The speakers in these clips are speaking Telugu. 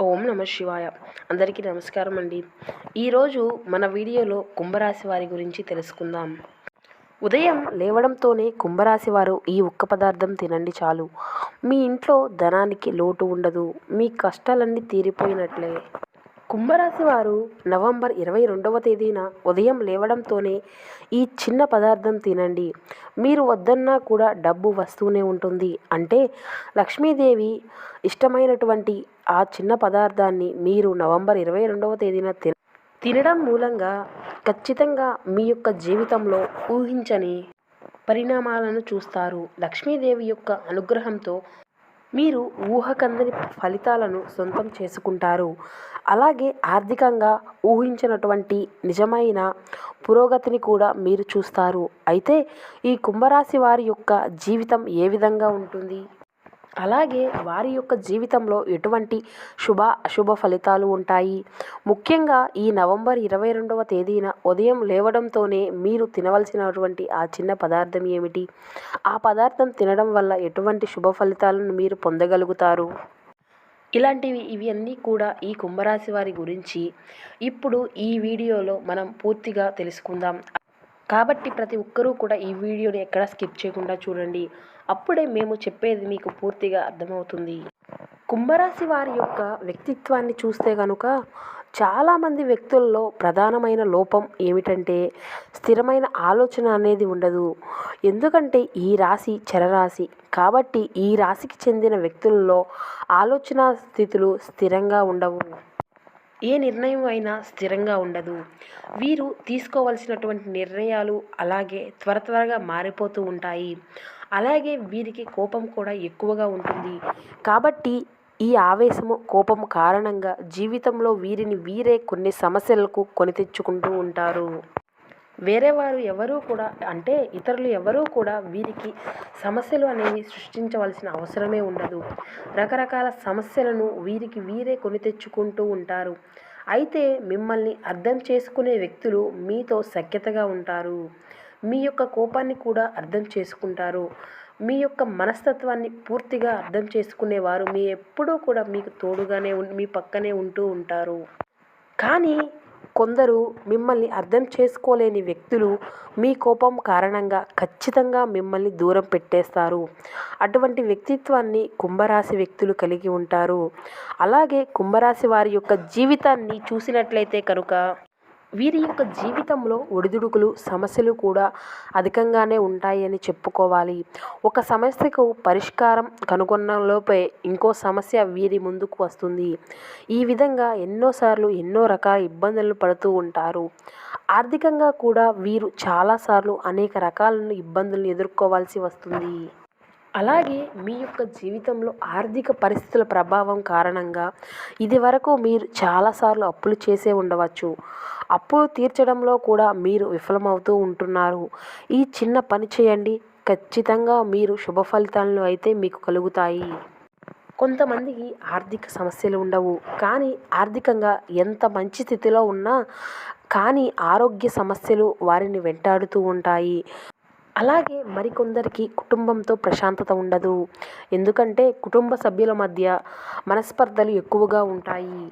ఓం నమ శివాయ. అందరికీ నమస్కారం అండి. ఈరోజు మన వీడియోలో కుంభరాశి వారి గురించి తెలుసుకుందాం. ఉదయం లేవడంతోనే కుంభరాశి వారు ఈ ఉక్క పదార్థం తినండి చాలు. మీ ఇంట్లో ధనానికి లోటు ఉండదు. మీ కష్టాలన్నీ తీరిపోయినట్లే. కుంభరాశి వారు నవంబర్ ఇరవై రెండవ తేదీన ఉదయం లేవడంతోనే ఈ చిన్న పదార్థం తినండి. మీరు వద్దన్నా కూడా డబ్బు వస్తూనే ఉంటుంది. అంటే లక్ష్మీదేవి ఇష్టమైనటువంటి ఆ చిన్న పదార్థాన్ని మీరు నవంబర్ ఇరవై రెండవ తేదీన తిన తినడం మూలంగా ఖచ్చితంగా మీ యొక్క జీవితంలో ఊహించని పరిణామాలను చూస్తారు. లక్ష్మీదేవి యొక్క అనుగ్రహంతో మీరు ఊహకందని ఫలితాలను సొంతం చేసుకుంటారు. అలాగే ఆర్థికంగా ఊహించినటువంటి నిజమైన పురోగతిని కూడా మీరు చూస్తారు. అయితే ఈ కుంభరాశి వారి యొక్క జీవితం ఏ విధంగా ఉంటుంది? అలాగే వారి యొక్క జీవితంలో ఎటువంటి శుభ అశుభ ఫలితాలు ఉంటాయి? ముఖ్యంగా ఈ నవంబర్ ఇరవై రెండవ తేదీన ఉదయం లేవడంతోనే మీరు తినవలసినటువంటి ఆ చిన్న పదార్థం ఏమిటి? ఆ పదార్థం తినడం వల్ల ఎటువంటి శుభ ఫలితాలను మీరు పొందగలుగుతారు? ఇలాంటివి ఇవన్నీ కూడా ఈ కుంభరాశి వారి గురించి ఇప్పుడు ఈ వీడియోలో మనం పూర్తిగా తెలుసుకుందాం. కాబట్టి ప్రతి ఒక్కరూ కూడా ఈ వీడియోని ఎక్కడ స్కిప్ చేయకుండా చూడండి. అప్పుడే మేము చెప్పేది మీకు పూర్తిగా అర్థమవుతుంది. కుంభరాశి వారి యొక్క వ్యక్తిత్వాన్ని చూస్తే కనుక చాలామంది వ్యక్తుల్లో ప్రధానమైన లోపం ఏమిటంటే స్థిరమైన ఆలోచన అనేది ఉండదు. ఎందుకంటే ఈ రాశి చరరాశి. కాబట్టి ఈ రాశికి చెందిన వ్యక్తుల్లో ఆలోచన స్థితులు స్థిరంగా ఉండవు. ఏ నిర్ణయం అయినా స్థిరంగా ఉండదు. వీరు తీసుకోవలసినటువంటి నిర్ణయాలు అలాగే త్వర త్వరగా మారిపోతూ ఉంటాయి. అలాగే వీరికి కోపం కూడా ఎక్కువగా ఉంటుంది. కాబట్టి ఈ ఆవేశము కోపం కారణంగా జీవితంలో వీరిని వీరే కొన్ని సమస్యలకు కొని తెచ్చుకుంటూ ఉంటారు. వేరే వారు ఎవరూ కూడా అంటే ఇతరులు ఎవరూ కూడా వీరికి సమస్యలు అనేవి సృష్టించవలసిన అవసరమే ఉండదు. రకరకాల సమస్యలను వీరికి వీరే కొని తెచ్చుకుంటూ ఉంటారు. అయితే మిమ్మల్ని అర్థం చేసుకునే వ్యక్తులు మీతో సఖ్యతగా ఉంటారు. మీ యొక్క కోపాన్ని కూడా అర్థం చేసుకుంటారు. మీ యొక్క మనస్తత్వాన్ని పూర్తిగా అర్థం చేసుకునేవారు. మీ ఎప్పుడూ కూడా మీకు తోడుగానే మీ పక్కనే ఉంటూ ఉంటారు. కానీ కొందరు మిమ్మల్ని అర్థం చేసుకోలేని వ్యక్తులు మీ కోపం కారణంగా ఖచ్చితంగా మిమ్మల్ని దూరం పెట్టేస్తారు. అటువంటి వ్యక్తిత్వాన్ని కుంభరాశి వ్యక్తులు కలిగి ఉంటారు. అలాగే కుంభరాశి వారి యొక్క జీవితాన్ని చూసినట్లయితే కనుక వీరి యొక్క జీవితంలో ఒడిదుడుకులు సమస్యలు కూడా అధికంగానే ఉంటాయని చెప్పుకోవాలి. ఒక సమస్యకు పరిష్కారం కనుగొన్నలోపే ఇంకో సమస్య వీరి ముందుకు వస్తుంది. ఈ విధంగా ఎన్నోసార్లు ఎన్నో రకాల ఇబ్బందులు పడుతూ ఉంటారు. ఆర్థికంగా కూడా వీరు చాలాసార్లు అనేక రకాల ఇబ్బందులను ఎదుర్కోవాల్సి వస్తుంది. అలాగే మీ యొక్క జీవితంలో ఆర్థిక పరిస్థితుల ప్రభావం కారణంగా ఇది వరకు మీరు చాలాసార్లు అప్పులు చేసే ఉండవచ్చు. అప్పులు తీర్చడంలో కూడా మీరు విఫలమవుతూ ఉంటున్నారు. ఈ చిన్న పని చేయండి. ఖచ్చితంగా మీరు శుభ ఫలితాలను అయితే మీకు కలుగుతాయి. కొంతమందికి ఆర్థిక సమస్యలు ఉండవు. కానీ ఆర్థికంగా ఎంత మంచి స్థితిలో ఉన్నా కానీ ఆరోగ్య సమస్యలు వారిని వెంటాడుతూ ఉంటాయి. అలాగే మరికొందరికి కుటుంబంతో ప్రశాంతత ఉండదు. ఎందుకంటే కుటుంబ సభ్యుల మధ్య మనస్పర్ధలు ఎక్కువగా ఉంటాయి.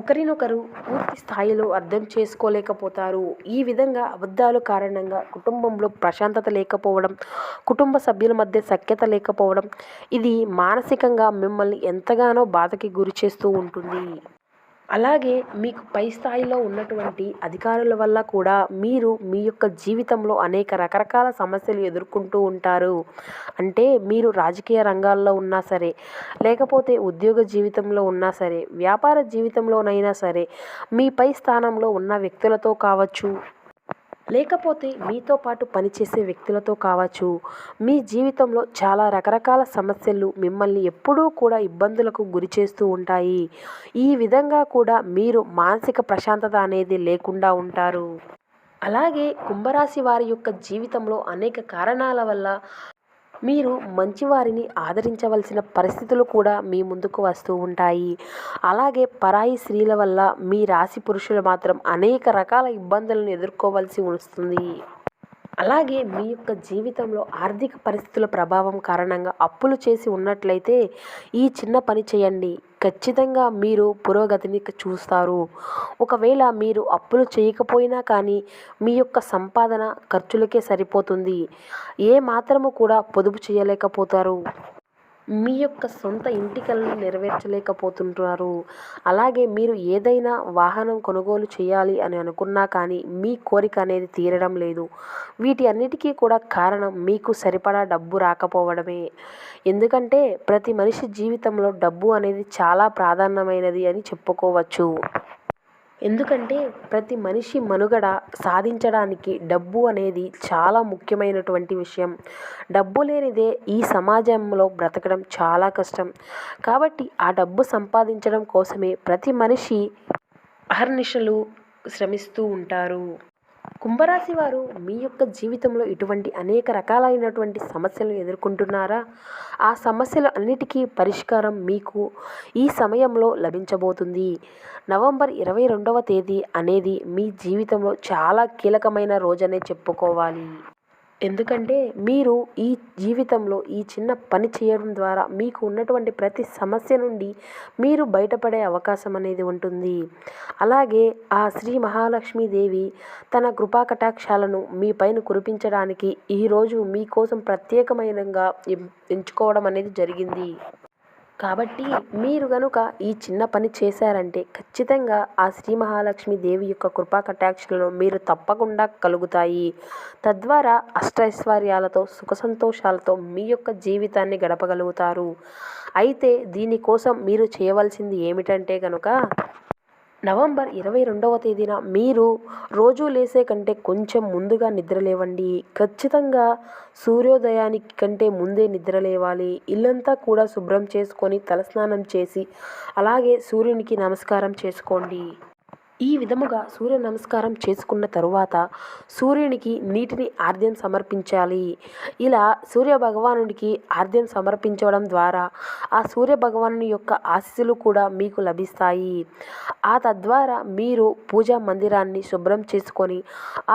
ఒకరినొకరు పూర్తి స్థాయిలో అర్థం చేసుకోలేకపోతారు. ఈ విధంగా అబద్ధాలు కారణంగా కుటుంబంలో ప్రశాంతత లేకపోవడం కుటుంబ సభ్యుల మధ్య సఖ్యత లేకపోవడం ఇది మానసికంగా మిమ్మల్ని ఎంతగానో బాధకి గురి చేస్తూ ఉంటుంది. అలాగే మీకు పై స్థాయిలో ఉన్నటువంటి అధికారుల వల్ల కూడా మీరు మీ యొక్క జీవితంలో అనేక రకరకాల సమస్యలు ఎదుర్కొంటూ ఉంటారు. అంటే మీరు రాజకీయ రంగాల్లో ఉన్నా సరే లేకపోతే ఉద్యోగ జీవితంలో ఉన్నా సరే వ్యాపార జీవితంలోనైనా సరే మీ పై స్థానంలో ఉన్న వ్యక్తులతో కావచ్చు లేకపోతే మీతో పాటు పనిచేసే వ్యక్తులతో కావచ్చు. మీ జీవితంలో చాలా రకరకాల సమస్యలు మిమ్మల్ని ఎప్పుడూ కూడా ఇబ్బందులకు గురి చేస్తూ ఉంటాయి. ఈ విధంగా కూడా మీరు మానసిక ప్రశాంతత అనేది లేకుండా ఉంటారు. అలాగే కుంభరాశి వారి యొక్క జీవితంలో అనేక కారణాల వల్ల మీరు మంచివారిని ఆదరించవలసిన పరిస్థితులు కూడా మీ ముందుకు వస్తూ ఉంటాయి. అలాగే పరాయి స్త్రీల వల్ల మీ రాశి పురుషులు మాత్రం అనేక రకాల ఇబ్బందులను ఎదుర్కోవాల్సి వస్తుంది. అలాగే మీ యొక్క జీవితంలో ఆర్థిక పరిస్థితుల ప్రభావం కారణంగా అప్పులు చేసి ఉన్నట్లయితే ఈ చిన్న పని చేయండి. ఖచ్చితంగా మీరు పురోగతిని చూస్తారు. ఒకవేళ మీరు అప్పులు చేయకపోయినా కానీ మీ యొక్క సంపాదన ఖర్చులకే సరిపోతుంది. ఏ మాత్రము కూడా పొదుపు చేయలేకపోతారు. మీ యొక్క సొంత ఇంటి కలను నెరవేర్చలేకపోతుంటారు అలాగే మీరు ఏదైనా వాహనం కొనుగోలు చేయాలి అని అనుకున్నా కానీ మీ కోరిక అనేది తీరడం లేదు. వీటి అన్నిటికీ కూడా కారణం మీకు సరిపడా డబ్బు రాకపోవడమే. ఎందుకంటే ప్రతి మనిషి జీవితంలో డబ్బు అనేది చాలా ప్రాధాన్యమైనది అని చెప్పుకోవచ్చు. ఎందుకంటే ప్రతి మనిషి మనుగడ సాధించడానికి డబ్బు అనేది చాలా ముఖ్యమైనటువంటి విషయం. డబ్బు లేనిదే ఈ సమాజంలో బ్రతకడం చాలా కష్టం. కాబట్టి ఆ డబ్బు సంపాదించడం కోసమే ప్రతి మనిషి అహర్నిశలు శ్రమిస్తూ ఉంటారు. కుంభరాశి వారు మీ యొక్క జీవితంలో ఇటువంటి అనేక రకాలైనటువంటి సమస్యలు ఎదుర్కొంటున్నారా? ఆ సమస్యలు అన్నిటికీ పరిష్కారం మీకు ఈ సమయంలో లభించబోతుంది. నవంబర్ ఇరవై రెండవ తేదీ అనేది మీ జీవితంలో చాలా కీలకమైన రోజనే చెప్పుకోవాలి. ఎందుకంటే మీరు ఈ జీవితంలో ఈ చిన్న పని చేయడం ద్వారా మీకు ఉన్నటువంటి ప్రతి సమస్య నుండి మీరు బయటపడే అవకాశం అనేది ఉంటుంది. అలాగే ఆ శ్రీ మహాలక్ష్మీదేవి తన కృపా కటాక్షాలను మీ పైన కురిపించడానికి ఈరోజు మీకోసం ప్రత్యేకమైనగా ఎంచుకోవడం అనేది జరిగింది. కాబట్టి మీరు గనుక ఈ చిన్న పని చేశారంటే ఖచ్చితంగా ఆ శ్రీ మహాలక్ష్మి దేవి యొక్క కృపా కటాక్షలను మీరు తప్పకుండా కలుగుతాయి. తద్వారా అష్టైశ్వర్యాలతో సుఖ సంతోషాలతో మీ యొక్క జీవితాన్ని గడపగలుగుతారు. అయితే దీనికోసం మీరు చేయవలసింది ఏమిటంటే కనుక నవంబర్ ఇరవై రెండవ తేదీన మీరు రోజు లేసే కంటే కొంచెం ముందుగా నిద్ర లేవండి ఖచ్చితంగా సూర్యోదయానికి కంటే ముందే నిద్ర లేవాలి ఇల్లంతా కూడా శుభ్రం చేసుకొని తలస్నానం చేసి అలాగే సూర్యునికి నమస్కారం చేసుకోండి. ఈ విధముగా సూర్య నమస్కారం చేసుకున్న తరువాత సూర్యునికి నీటిని ఆర్ద్యం సమర్పించాలి. ఇలా సూర్య భగవానుడికి ఆర్ద్యం సమర్పించడం ద్వారా ఆ సూర్య భగవాను యొక్క ఆశీస్సులు కూడా మీకు లభిస్తాయి. ఆ తద్వారా మీరు పూజా మందిరాన్ని శుభ్రం చేసుకొని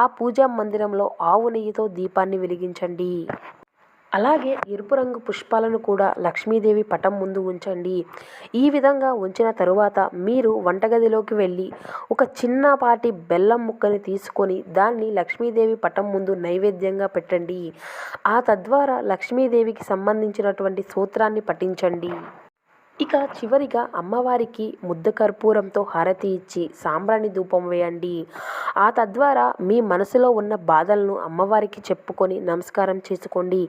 ఆ పూజా మందిరంలో ఆవు నెయ్యితో దీపాన్ని వెలిగించండి. అలాగే ఎరుపు రంగు పుష్పాలను కూడా లక్ష్మీదేవి పటం ముందు ఉంచండి. ఈ విధంగా ఉంచిన తరువాత మీరు వంటగదిలోకి వెళ్ళి ఒక చిన్నపాటి బెల్లం ముక్కని తీసుకొని దాన్ని లక్ష్మీదేవి పటం ముందు నైవేద్యంగా పెట్టండి. ఆ తద్వారా లక్ష్మీదేవికి సంబంధించినటువంటి సూత్రాన్ని పఠించండి. ఇక చివరిగా అమ్మవారికి ముద్ద కర్పూరంతో హారతి ఇచ్చి సాంబ్రాణి ధూపం వేయండి. ఆ తద్వారా మీ మనసులో ఉన్న బాధలను అమ్మవారికి చెప్పుకొని నమస్కారం చేసుకోండి.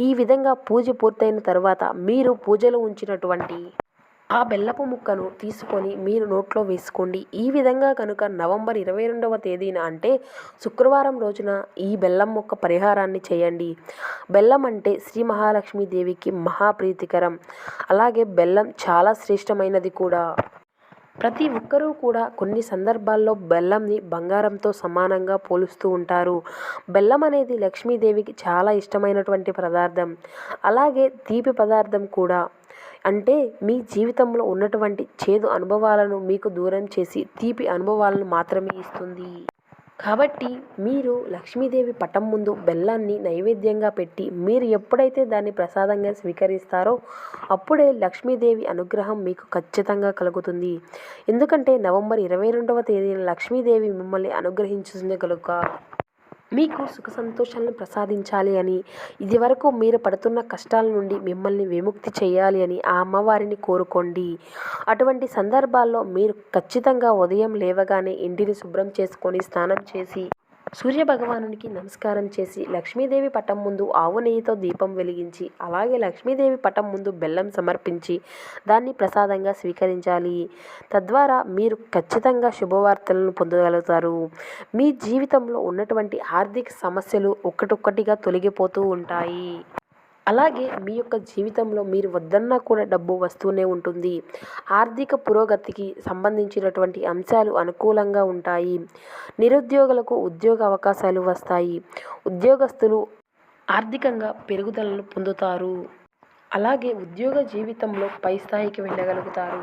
ఈ విధంగా పూజ పూర్తయిన తర్వాత మీరు పూజలో ఉంచినటువంటి ఆ బెల్లపు ముక్కను తీసుకొని మీరు నోట్లో వేసుకోండి. ఈ విధంగా కనుక నవంబర్ ఇరవై రెండవ తేదీన అంటే శుక్రవారం రోజున ఈ బెల్లం ముక్క పరిహారాన్ని చేయండి. బెల్లం అంటే శ్రీ మహాలక్ష్మీదేవికి మహాప్రీతికరం. అలాగే బెల్లం చాలా శ్రేష్టమైనది కూడా. ప్రతి ఒక్కరూ కూడా కొన్ని సందర్భాల్లో బెల్లంని బంగారంతో సమానంగా పోలుస్తూ ఉంటారు. బెల్లం అనేది లక్ష్మీదేవికి చాలా ఇష్టమైనటువంటి పదార్థం. అలాగే తీపి పదార్థం కూడా. అంటే మీ జీవితంలో ఉన్నటువంటి చేదు అనుభవాలను మీకు దూరం చేసి తీపి అనుభవాలను మాత్రమే ఇస్తుంది. కాబట్టి మీరు లక్ష్మీదేవి పటం ముందు బెల్లాన్ని నైవేద్యంగా పెట్టి మీరు ఎప్పుడైతే దాన్ని ప్రసాదంగా స్వీకరిస్తారో అప్పుడే లక్ష్మీదేవి అనుగ్రహం మీకు ఖచ్చితంగా కలుగుతుంది. ఎందుకంటే నవంబర్ ఇరవై రెండవ తేదీన లక్ష్మీదేవి మిమ్మల్ని అనుగ్రహించుతుంది కనుక మీకు సుఖ సంతోషాలను ప్రసాదించాలి అని ఇదివరకు మీరు పడుతున్న కష్టాల నుండి మిమ్మల్ని విముక్తి చేయాలి అని ఆ అమ్మవారిని కోరుకోండి. అటువంటి సందర్భాల్లో మీరు ఖచ్చితంగా ఉదయం లేవగానే ఇంటిని శుభ్రం చేసుకొని స్నానం చేసి సూర్యభగవానునికి నమస్కారం చేసి లక్ష్మీదేవి పటం ముందు ఆవు నెయ్యితో దీపం వెలిగించి అలాగే లక్ష్మీదేవి పటం ముందు బెల్లం సమర్పించి దాన్ని ప్రసాదంగా స్వీకరించాలి. తద్వారా మీరు ఖచ్చితంగా శుభవార్తలను పొందగలుగుతారు. మీ జీవితంలో ఉన్నటువంటి ఆర్థిక సమస్యలు ఒక్కటొక్కటిగా తొలగిపోతూ ఉంటాయి. అలాగే మీ యొక్క జీవితంలో మీరు వద్దన్నా కూడా డబ్బు వస్తూనే ఉంటుంది. ఆర్థిక పురోగతికి సంబంధించినటువంటి అంశాలు అనుకూలంగా ఉంటాయి. నిరుద్యోగులకు ఉద్యోగ అవకాశాలు వస్తాయి. ఉద్యోగస్తులు ఆర్థికంగా పెరుగుదలను పొందుతారు. అలాగే ఉద్యోగ జీవితంలో పై స్థాయికి వెళ్ళగలుగుతారు.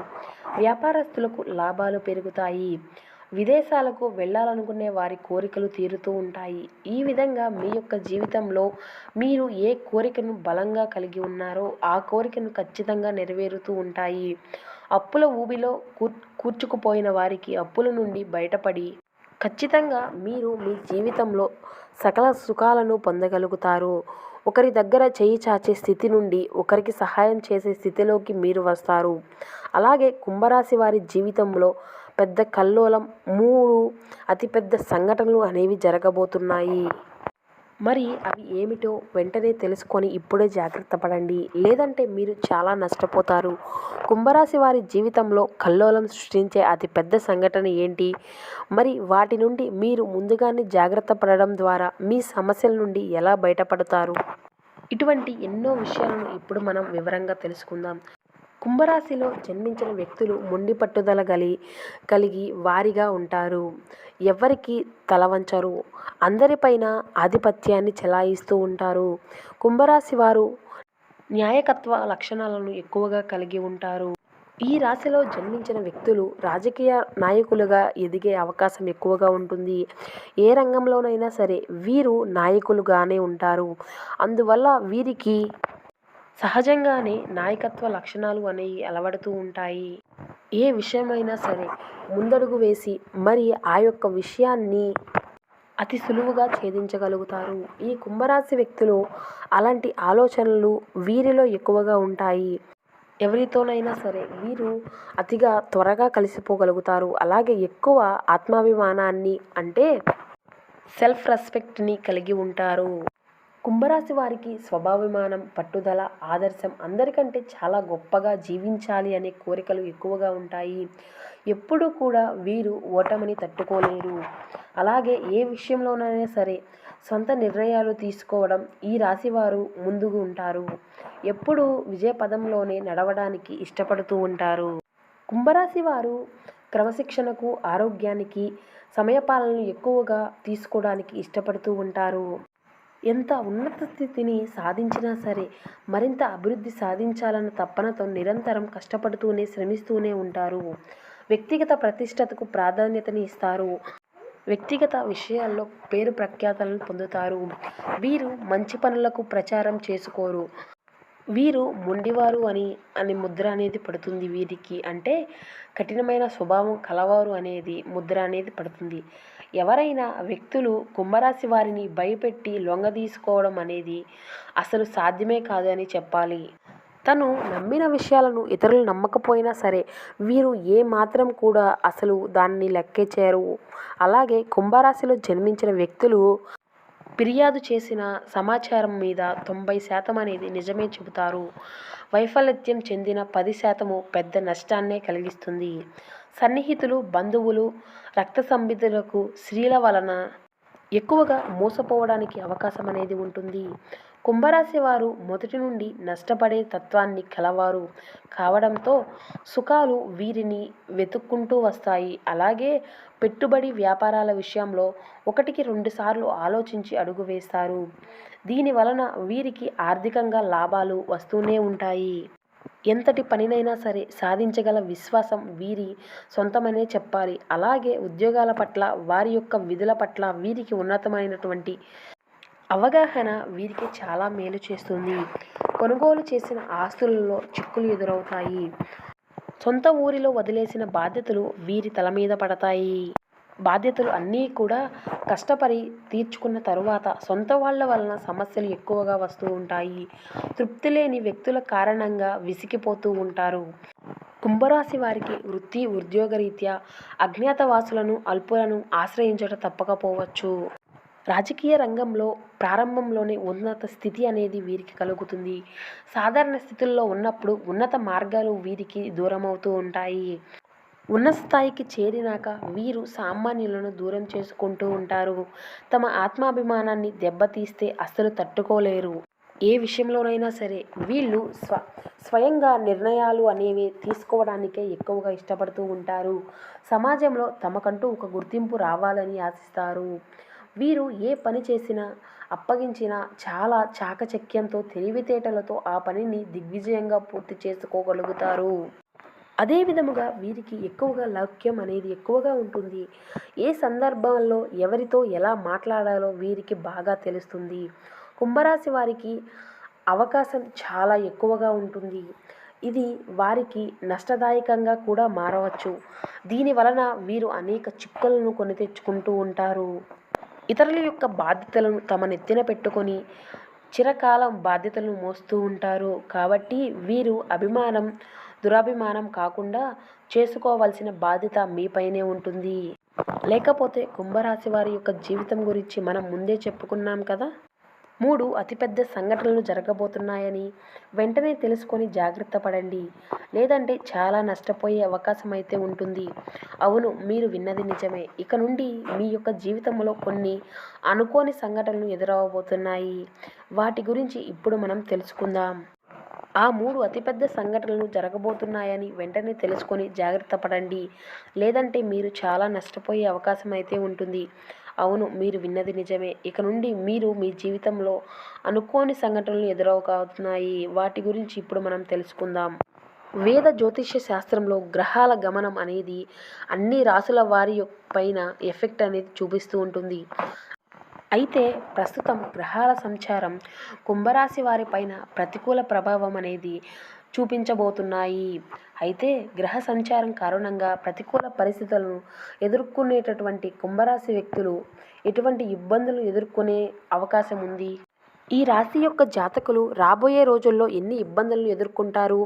వ్యాపారస్తులకు లాభాలు పెరుగుతాయి. విదేశాలకు వెళ్ళాలనుకునే వారి కోరికలు తీరుతూ ఉంటాయి. ఈ విధంగా మీ యొక్క జీవితంలో మీరు ఏ కోరికను బలంగా కలిగి ఉన్నారో ఆ కోరికను ఖచ్చితంగా నెరవేరుతూ ఉంటాయి. అప్పుల ఊబిలో కూర్ కూర్చుకుపోయిన వారికి అప్పుల నుండి బయటపడి ఖచ్చితంగా మీరు మీ జీవితంలో సకల సుఖాలను పొందగలుగుతారు. ఒకరి దగ్గర చేయి చాచే స్థితి నుండి ఒకరికి సహాయం చేసే స్థితిలోకి మీరు వస్తారు. అలాగే కుంభరాశి వారి జీవితంలో పెద్ద కల్లోలం మూడు అతిపెద్ద సంఘటనలు అనేవి జరగబోతున్నాయి. మరి అవి ఏమిటో వెంటనే తెలుసుకొని ఇప్పుడే జాగ్రత్త పడండి. లేదంటే మీరు చాలా నష్టపోతారు. కుంభరాశి వారి జీవితంలో కల్లోలం సృష్టించే అతి పెద్ద సంఘటన ఏంటి? మరి వాటి నుండి మీరు ముందుగానే జాగ్రత్త పడడం ద్వారా మీ సమస్యల నుండి ఎలా బయటపడతారు? ఇటువంటి ఎన్నో విషయాలను ఇప్పుడు మనం వివరంగా తెలుసుకుందాం. కుంభరాశిలో జన్మించిన వ్యక్తులు మొండి పట్టుదల గలి కలిగి వారిగా ఉంటారు. ఎవరికి తలవంచరు? అందరిపైన ఆధిపత్యాన్ని చెలాయిస్తూ ఉంటారు. కుంభరాశి వారు న్యాయకత్వ లక్షణాలను ఎక్కువగా కలిగి ఉంటారు. ఈ రాశిలో జన్మించిన వ్యక్తులు రాజకీయ నాయకులుగా ఎదిగే అవకాశం ఎక్కువగా ఉంటుంది. ఏ రంగంలోనైనా సరే వీరు నాయకులుగానే ఉంటారు. అందువల్ల వీరికి సహజంగానే నాయకత్వ లక్షణాలు అనేవి అలవడుతూ ఉంటాయి. ఏ విషయమైనా సరే ముందడుగు వేసి మరి ఆ యొక్క విషయాన్ని అతి సులువుగా ఛేదించగలుగుతారు. ఈ కుంభరాశి వ్యక్తులు అలాంటి ఆలోచనలు వీరిలో ఎక్కువగా ఉంటాయి. ఎవరితోనైనా సరే వీరు అతిగా త్వరగా కలిసిపోగలుగుతారు. అలాగే ఎక్కువ ఆత్మాభిమానాన్ని అంటే సెల్ఫ్ రెస్పెక్ట్ని కలిగి ఉంటారు. కుంభరాశి వారికి స్వభావిమానం పట్టుదల ఆదర్శం అందరికంటే చాలా గొప్పగా జీవించాలి అనే కోరికలు ఎక్కువగా ఉంటాయి. ఎప్పుడూ కూడా వీరు ఓటమిని తట్టుకోలేరు. అలాగే ఏ విషయంలోనైనా సరే సొంత నిర్ణయాలు తీసుకోవడం ఈ రాశివారు ముందుకు ఉంటారు. ఎప్పుడూ విజయపదంలోనే నడవడానికి ఇష్టపడుతూ ఉంటారు. కుంభరాశి వారు క్రమశిక్షణకు ఆరోగ్యానికి సమయపాలనను ఎక్కువగా తీసుకోవడానికి ఇష్టపడుతూ ఉంటారు. ఎంత ఉన్నత స్థితిని సాధించినా సరే మరింత అభివృద్ధి సాధించాలన్న తపనతో నిరంతరం కష్టపడుతూనే శ్రమిస్తూనే ఉంటారు. వ్యక్తిగత ప్రతిష్టతకు ప్రాధాన్యతని ఇస్తారు. వ్యక్తిగత విషయాల్లో పేరు ప్రఖ్యాతలను పొందుతారు. వీరు మంచి పనులకు ప్రచారం చేసుకోరు. వీరు మొండివారు అని అనే ముద్ర అనేది పడుతుంది వీరికి. అంటే కఠినమైన స్వభావం కలవారు అనేది ముద్ర అనేది పడుతుంది. ఎవరైనా వ్యక్తులు కుంభరాశి వారిని భయపెట్టి లొంగదీసుకోవడం అనేది అసలు సాధ్యమే కాదు అని చెప్పాలి. తను నమ్మిన విషయాలను ఇతరులు నమ్మకపోయినా సరే వీరు ఏ మాత్రం కూడా అసలు దాన్ని లెక్కేచారు అలాగే కుంభరాశిలో జన్మించిన వ్యక్తులు ఫిర్యాదు చేసిన సమాచారం మీద తొంభై శాతం అనేది నిజమే చెబుతారు. వైఫల్యం చెందిన పది శాతము పెద్ద నష్టాన్నే కలిగిస్తుంది. సన్నిహితులు బంధువులు రక్త సంబంధులకు స్త్రీల వలన ఎక్కువగా మోసపోవడానికి అవకాశం అనేది ఉంటుంది. కుంభరాశి వారు మొదటి నుండి నష్టపడే తత్వాన్ని కలవారు. కావడంతో సుఖాలు వీరిని వెతుక్కుంటూ వస్తాయి. అలాగే పెట్టుబడి వ్యాపారాల విషయంలో ఒకటికి రెండుసార్లు ఆలోచించి అడుగు వేస్తారు. దీని వలన వీరికి ఆర్థికంగా లాభాలు వస్తూనే ఉంటాయి. ఎంతటి పనినైనా సరే సాధించగల విశ్వాసం వీరి సొంతమనే చెప్పాలి. అలాగే ఉద్యోగాల పట్ల వారి యొక్క విధుల పట్ల వీరికి ఉన్నతమైనటువంటి అవగాహన వీరికి చాలా మేలు చేస్తుంది. కొనుగోలు చేసిన ఆస్తులలో చిక్కులు ఎదురవుతాయి. సొంత ఊరిలో వదిలేసిన బాధ్యతలు వీరి తల మీద పడతాయి. బాధ్యతలు అన్నీ కూడా కష్టపడి తీర్చుకున్న తరువాత సొంత వాళ్ళ వలన సమస్యలు ఎక్కువగా వస్తూ ఉంటాయి. తృప్తి లేని వ్యక్తుల కారణంగా విసిగిపోతూ ఉంటారు. కుంభరాశి వారికి వృత్తి ఉద్యోగరీత్యా అజ్ఞాతవాసులను అల్పులను ఆశ్రయించడం తప్పకపోవచ్చు. రాజకీయ రంగంలో ప్రారంభంలోనే ఉన్నత స్థితి అనేది వీరికి కలుగుతుంది. సాధారణ స్థితుల్లో ఉన్నప్పుడు ఉన్నత మార్గాలు వీరికి దూరమవుతూ ఉంటాయి. ఉన్నత స్థాయికి చేరినాక వీరు సామాన్యులను దూరం చేసుకుంటూ ఉంటారు. తమ ఆత్మాభిమానాన్ని దెబ్బతీస్తే అస్సలు తట్టుకోలేరు. ఏ విషయంలోనైనా సరే వీళ్ళు స్వ స్వయంగా నిర్ణయాలు అనేవి తీసుకోవడానికే ఎక్కువగా ఇష్టపడుతూ ఉంటారు. సమాజంలో తమకంటూ ఒక గుర్తింపు రావాలని ఆశిస్తారు. వీరు ఏ పని చేసినా అప్పగించినా చాలా చాకచక్యంతో తెలివితేటలతో ఆ పనిని దిగ్విజయంగా పూర్తి చేసుకోగలుగుతారు. అదే విధముగా వీరికి ఎక్కువగా లౌక్యం అనేది ఎక్కువగా ఉంటుంది. ఏ సందర్భంలో ఎవరితో ఎలా మాట్లాడాలో వీరికి బాగా తెలుస్తుంది. కుంభరాశి వారికి అవకాశం చాలా ఎక్కువగా ఉంటుంది. ఇది వారికి నష్టదాయకంగా కూడా మారవచ్చు. దీని వలన వీరు అనేక చిక్కులను కొని తెచ్చుకుంటూ ఉంటారు. ఇతరుల యొక్క బాధ్యతలను తమ నెత్తిన పెట్టుకొని చిరకాలం బాధ్యతలను మోస్తూ ఉంటారు. కాబట్టి వీరు అభిమానం దురాభిమానం కాకుండా చేసుకోవాల్సిన బాధ్యత మీపైనే ఉంటుంది. లేకపోతే కుంభరాశి వారి యొక్క జీవితం గురించి మనం ముందే చెప్పుకున్నాం కదా? మూడు అతిపెద్ద సంఘటనలు జరగబోతున్నాయని వెంటనే తెలుసుకొని జాగ్రత్త పడండి. లేదంటే చాలా నష్టపోయే అవకాశం అయితే ఉంటుంది. అవును మీరు విన్నది నిజమే. ఇక నుండి మీ యొక్క జీవితంలో కొన్ని అనుకోని సంఘటనలు ఎదురవబోతున్నాయి. వాటి గురించి ఇప్పుడు మనం తెలుసుకుందాం. ఆ మూడు అతిపెద్ద సంఘటనలు జరగబోతున్నాయని వెంటనే తెలుసుకొని జాగ్రత్త పడండి. లేదంటే మీరు చాలా నష్టపోయే అవకాశం అయితే ఉంటుంది. అవును మీరు విన్నది నిజమే. ఇక నుండి మీరు మీ జీవితంలో అనుకోని సంఘటనలు ఎదురవుతున్నాయి వాటి గురించి ఇప్పుడు మనం తెలుసుకుందాం. వేద జ్యోతిష్య శాస్త్రంలో గ్రహాల గమనం అనేది అన్ని రాసుల వారి యొక్క పైన ఎఫెక్ట్ అనేది చూపిస్తూ ఉంటుంది. అయితే ప్రస్తుతం గ్రహాల సంచారం కుంభరాశి వారిపైన ప్రతికూల ప్రభావం అనేది చూపించబోతున్నాయి. అయితే గ్రహ సంచారం కారణంగా ప్రతికూల పరిస్థితులను ఎదుర్కొనేటటువంటి కుంభరాశి వ్యక్తులు ఎటువంటి ఇబ్బందులు ఎదుర్కొనే అవకాశం ఉంది? ఈ రాశి యొక్క జాతకులు రాబోయే రోజుల్లో ఎన్ని ఇబ్బందులను ఎదుర్కొంటారు?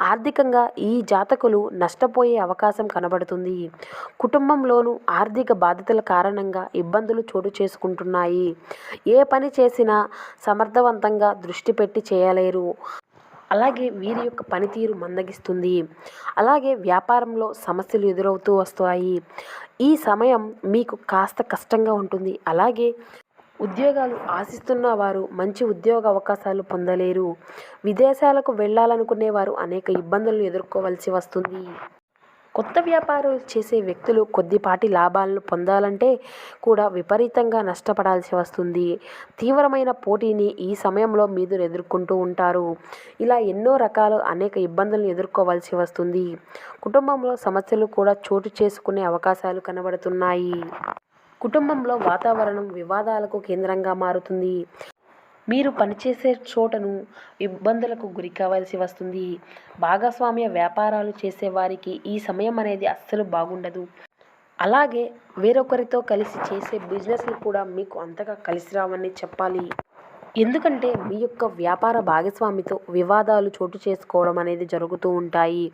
ఆర్థికంగా ఈ జాతకులు నష్టపోయే అవకాశం కనబడుతుంది. కుటుంబంలోనూ ఆర్థిక బాధ్యతల కారణంగా ఇబ్బందులు చోటు చేసుకుంటున్నాయి. ఏ పని చేసినా సమర్థవంతంగా దృష్టి పెట్టి చేయలేరు. అలాగే వీరి యొక్క పనితీరు మందగిస్తుంది. అలాగే వ్యాపారంలో సమస్యలు ఎదురవుతూ వస్తాయి. ఈ సమయం మీకు కాస్త కష్టంగా ఉంటుంది. అలాగే ఉద్యోగాలు ఆశిస్తున్న వారు మంచి ఉద్యోగ అవకాశాలు పొందలేరు. విదేశాలకు వెళ్ళాలనుకునే వారు అనేక ఇబ్బందులను ఎదుర్కోవలసి వస్తుంది. కొత్త వ్యాపారాలు చేసే వ్యక్తులు కొద్దిపాటి లాభాలను పొందాలంటే కూడా విపరీతంగా నష్టపడాల్సి వస్తుంది. తీవ్రమైన పోటీని ఈ సమయంలో మీరు ఎదుర్కొంటూ ఉంటారు. ఇలా ఎన్నో రకాల అనేక ఇబ్బందులను ఎదుర్కోవాల్సి వస్తుంది. కుటుంబంలో సమస్యలు కూడా చోటు చేసుకునే అవకాశాలు కనబడుతున్నాయి. కుటుంబంలో వాతావరణం వివాదాలకు కేంద్రంగా మారుతుంది. మీరు పనిచేసే చోటను ఇబ్బందులకు గురి కావాల్సి వస్తుంది. భాగస్వామ్య వ్యాపారాలు చేసేవారికి ఈ సమయం అనేది అస్సలు బాగుండదు. అలాగే వేరొకరితో కలిసి చేసే బిజినెస్లు కూడా మీకు అంతగా కలిసి రావని చెప్పాలి. ఎందుకంటే మీ యొక్క వ్యాపార భాగస్వామితో వివాదాలు చోటు చేసుకోవడం అనేది జరుగుతూ ఉంటాయి.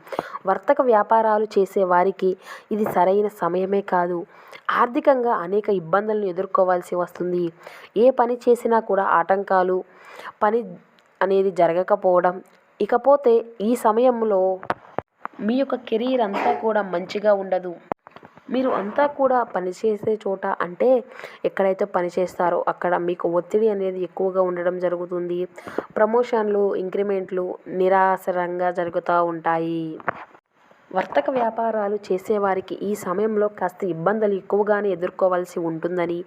వర్తక వ్యాపారాలు చేసే వారికి ఇది సరైన సమయమే కాదు. ఆర్థికంగా అనేక ఇబ్బందులను ఎదుర్కోవాల్సి వస్తుంది. ఏ పని చేసినా కూడా ఆటంకాలు పని అనేది జరగకపోవడం ఇకపోతే ఈ సమయంలో మీ యొక్క కెరీర్ అంతా కూడా మంచిగా ఉండదు. మీరు అంతా కూడా పనిచేసే చోట అంటే ఎక్కడైతే పనిచేస్తారో అక్కడ మీకు ఒత్తిడి అనేది ఎక్కువగా ఉండడం జరుగుతుంది. ప్రమోషన్లు ఇంక్రిమెంట్లు నిరాశరంగా జరుగుతూ ఉంటాయి. వర్తక వ్యాపారాలు చేసేవారికి ఈ సమయంలో కాస్త ఇబ్బందులు ఎక్కువగానే ఎదుర్కోవాల్సి ఉంటుందని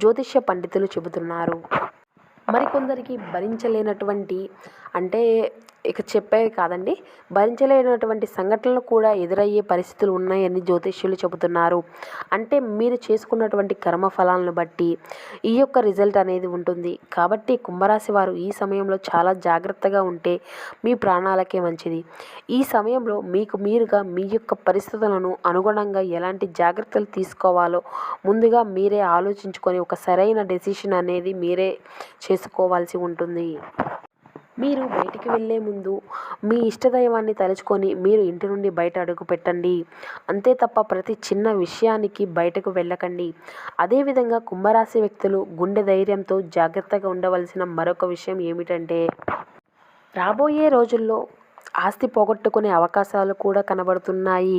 జ్యోతిష్య పండితులు చెబుతున్నారు. మరికొందరికి భరించలేనటువంటి అంటే ఇక చెప్పేవి కాదండి. భరించలేనటువంటి సంఘటనలు కూడా ఎదురయ్యే పరిస్థితులు ఉన్నాయని జ్యోతిష్యులు చెబుతున్నారు. అంటే మీరు చేసుకున్నటువంటి కర్మ ఫలాలను బట్టి ఈ యొక్క రిజల్ట్ అనేది ఉంటుంది. కాబట్టి కుంభరాశి వారు ఈ సమయంలో చాలా జాగ్రత్తగా ఉంటే మీ ప్రాణాలకే మంచిది. ఈ సమయంలో మీకు మీరుగా మీ యొక్క పరిస్థితులను అనుగుణంగా ఎలాంటి జాగ్రత్తలు తీసుకోవాలో ముందుగా మీరే ఆలోచించుకొని ఒక సరైన డెసిషన్ అనేది మీరే చేసుకోవాల్సి ఉంటుంది. మీరు బయటికి వెళ్ళే ముందు మీ ఇష్టదైవాన్ని తలుచుకొని మీరు ఇంటి నుండి బయట అడుగు పెట్టండి. అంతే తప్ప ప్రతి చిన్న విషయానికి బయటకు వెళ్ళకండి. అదేవిధంగా కుంభరాశి వ్యక్తులు గుండె ధైర్యంతో జాగ్రత్తగా ఉండవలసిన మరొక విషయం ఏమిటంటే రాబోయే రోజుల్లో ఆస్తి పోగొట్టుకునే అవకాశాలు కూడా కనబడుతున్నాయి.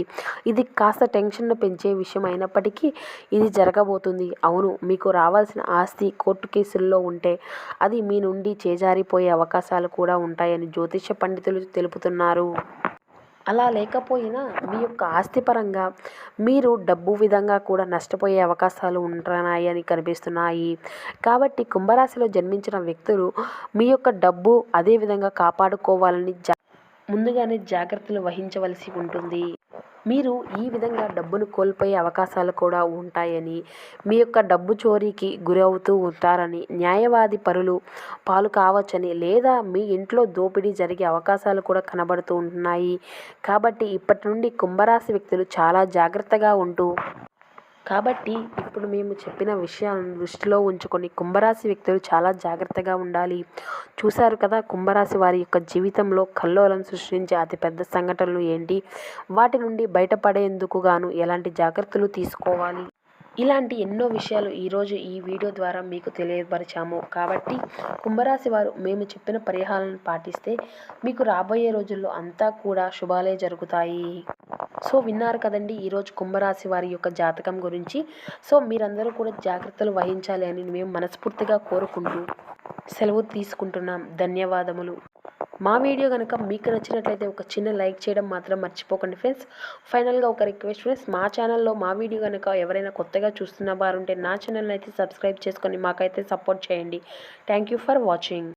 ఇది కాస్త టెన్షన్ను పెంచే విషయం అయినప్పటికీ ఇది జరగబోతుంది. అవును మీకు రావాల్సిన ఆస్తి కోర్టు కేసుల్లో ఉంటే అది మీ నుండి చేజారిపోయే అవకాశాలు కూడా ఉంటాయని జ్యోతిష పండితులు తెలుపుతున్నారు. అలా లేకపోయినా మీ యొక్క ఆస్తిపరంగా మీరు డబ్బు విధంగా కూడా నష్టపోయే అవకాశాలు ఉంటున్నాయి అని కనిపిస్తున్నాయి. కాబట్టి కుంభరాశిలో జన్మించిన వ్యక్తులు మీ యొక్క డబ్బు అదే విధంగా కాపాడుకోవాలని జా ముందుగానే జాగ్రత్తలు వహించవలసి ఉంటుంది. మీరు ఈ విధంగా డబ్బును కోల్పోయే అవకాశాలు కూడా ఉంటాయని మీ యొక్క డబ్బు చోరీకి గురవుతూ ఉంటారని న్యాయవాది పరులు పాలు కావచ్చని లేదా మీ ఇంట్లో దోపిడీ జరిగే అవకాశాలు కూడా కనబడుతూ ఉంటున్నాయి. కాబట్టి ఇప్పటి నుండి కుంభరాశి వ్యక్తులు చాలా జాగ్రత్తగా ఉంటూ కాబట్టి ఇప్పుడు మేము చెప్పిన విషయాలను దృష్టిలో ఉంచుకొని కుంభరాశి వ్యక్తులు చాలా జాగ్రత్తగా ఉండాలి. చూశారు కదా కుంభరాశి వారి యొక్క జీవితంలో కల్లోలం సృష్టించే అతిపెద్ద సంఘటనలు ఏంటి? వాటి నుండి బయటపడేందుకు గాను ఎలాంటి జాగ్రత్తలు తీసుకోవాలి? ఇలాంటి ఎన్నో విషయాలు ఈరోజు ఈ వీడియో ద్వారా మీకు తెలియపరిచాము. కాబట్టి కుంభరాశి వారు మేము చెప్పిన పరిహారాలను పాటిస్తే మీకు రాబోయే రోజుల్లో అంతా కూడా శుభాలే జరుగుతాయి. సో విన్నారు కదండి ఈరోజు కుంభరాశి వారి యొక్క జాతకం గురించి. సో మీరందరూ కూడా జాగ్రత్తలు వహించాలి అని మేము మనస్ఫూర్తిగా కోరుకుంటూ సెలవు తీసుకుంటున్నాం. ధన్యవాదములు. మా వీడియో కనుక మీకు నచ్చినట్లయితే ఒక చిన్న లైక్ చేయడం మాత్రం మర్చిపోకండి ఫ్రెండ్స్. ఫైనల్గా ఒక రిక్వెస్ట్ ఫ్రెండ్స్ మా ఛానల్లో మా వీడియో కనుక ఎవరైనా కొత్తగా చూస్తున్న వారు ఉంటే నా ఛానల్ అయితే సబ్స్క్రైబ్ చేసుకొని మాకైతే సపోర్ట్ చేయండి. Thank you for watching